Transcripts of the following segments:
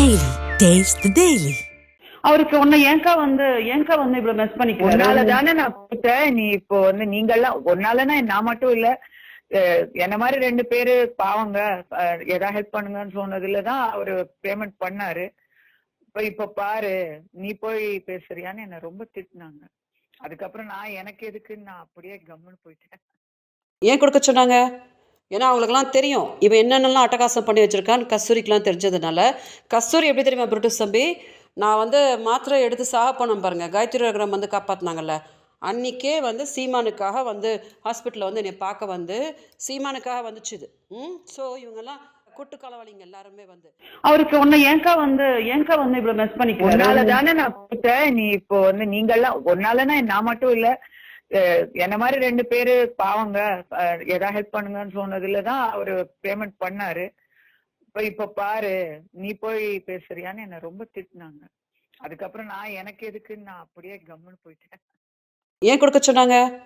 Taste the Daily. அவருக்கு உன்னை ஏங்கா வந்து ஏங்கா வந்து இவ்வளவு மெஸ் பண்ணிக்கிறாரு? உன்னால தானே நான் கொடுத்தேன் நீ இப்போ வந்து நீங்கெல்லாம் உன்னாலனா நான் மட்டும் இல்ல. என்ன மாதிரி ரெண்டு பேரு பாவங்க ஏதாவது ஹெல்ப் பண்ணுங்கன்னு சொன்னதுலதான் அவரு பேமெண்ட் பண்ணாரு. இப்ப இப்ப பாரு நீ போய் பேசுறியான்னு என்ன ரொம்ப திட்டினாங்க. அதுக்கப்புறம் நான் எனக்கு எதுக்குன்னு நான் அப்படியே கம்முன்னு போயிட்டேன். ஏன் கொடுக்க சொன்னாங்க? ஏன்னா அவங்களுக்குலாம் தெரியும். இவன் என்னென்னலாம் அட்டகாசம் பண்ணி வச்சிருக்கான்னு கஸ்தூரிக்கெலாம் தெரிஞ்சதுனால. கஸ்தூரி எப்படி தெரியுமா பிரிட்டிஷ் தம்பி? நான் வந்து மாத்திரை எடுத்து சாக போனேன் பாருங்க. காயத்ரி ரகரம் வந்து காப்பாற்றினாங்கல்ல அன்றைக்கே வந்து சீமானுக்காக வந்து ஹாஸ்பிட்டலில் வந்து என்னை பார்க்க வந்து சீமானுக்காக வந்துச்சு இது ம்? ஸோ இவங்கெல்லாம் கூட்டு காலவாளிங்க எல்லாருமே வந்து. அவருக்கு உன்னை ஏங்கா வந்து ஏங்கா வந்து இவ்வளவு மெஸ் தானே நான் நீ இப்போ வந்து நீங்கெல்லாம் உன்னாலனா நான் மட்டும் இல்ல. என்ன மாதிரி ரெண்டு பேரு பாவங்க அஹ் ஏதாவது ஹெல்ப் பண்ணுங்கன்னு சொன்னதுலதான் அவரு பேமெண்ட் பண்ணாரு. இப்ப இப்ப பாரு நீ போய் பேசுறியான்னு என்ன ரொம்ப திட்டினாங்க. அதுக்கப்புறம் நான் எனக்கு எதுக்குன்னு நான் அப்படியே கம்முன்னு போயிட்டேன். ஏன் கொடுக்க சொன்னாங்க?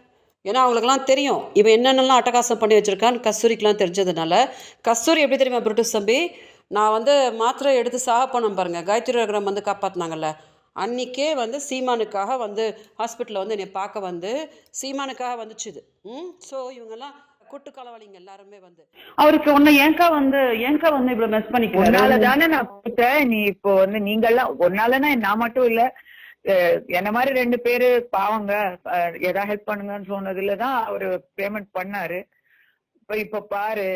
ஏன்னா அவங்களுக்குலாம் தெரியும். இவன் என்னென்னலாம் அட்டகாசம் பண்ணி வச்சிருக்கான்னு கஸ்தூரிக்கெலாம் தெரிஞ்சதுனால. கஸ்தூரி எப்படி தெரியுமா பிரிட்டிஷ் தம்பி நான் வந்து மாத்திரை எடுத்து சாக போனேன் பாருங்க. காயத்ரி ரகரம் வந்து காப்பாற்றினாங்கல்ல அன்றைக்கே வந்து சீமானுக்காக வந்து ஹாஸ்பிட்டலில் வந்து என்னை பார்க்க வந்து சீமானுக்காக வந்துச்சு இது ம் ஸோ இவங்கெல்லாம் கூட்டு காலவாளிங்க எல்லாருமே வந்து. அவருக்கு உன்னை ஏங்கா வந்து ஏங்கா வந்து இவ்வளவு மெஸ் பண்ணிக்கிறாரு? உன்னால தானே நான் கொடுத்தேன் நீ இப்போ வந்து நீங்கெல்லாம் உன்னாலனா நான் மட்டும் இல்ல. என்ன மாதிரி ரெண்டு பேரு பாவங்க ஏதாவது ஹெல்ப் பண்ணுங்கன்னு சொன்னதுலதான் அவரு பேமெண்ட் பண்ணாரு. இப்ப இப்ப பாரு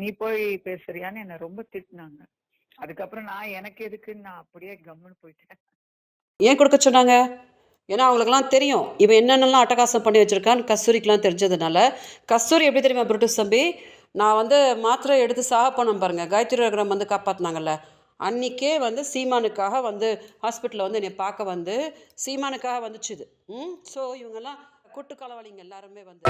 நீ போய் பேசுறியான்னு என்ன ரொம்ப திட்டினாங்க. அதுக்கப்புறம் நான் எனக்கு எதுக்குன்னு நான் அப்படியே கம்முன்னு போயிட்டேன். ஏன் கொடுக்க சொன்னாங்க? ஏன்னா அவங்களுக்குலாம் தெரியும். இவன் என்னென்னலாம் அட்டகாசம் பண்ணி வச்சுருக்கான்னு கஸ்தூரிக்கெலாம் தெரிஞ்சதுனால. கஸ்தூரி எப்படி தெரியுமா பிரிட்டிஷ் தம்பி நான் வந்து மாத்திரை எடுத்து சாக போனேன் பாருங்க. காயத்ரி ரகரம் வந்து காப்பாற்றினாங்கல்ல அன்றைக்கே வந்து சீமானுக்காக வந்து ஹாஸ்பிட்டலில் வந்து என்னை பார்க்க வந்து சீமானுக்காக வந்துச்சுது. ம் ஸோ இவங்கெல்லாம் கூட்டு எல்லாருமே வந்து.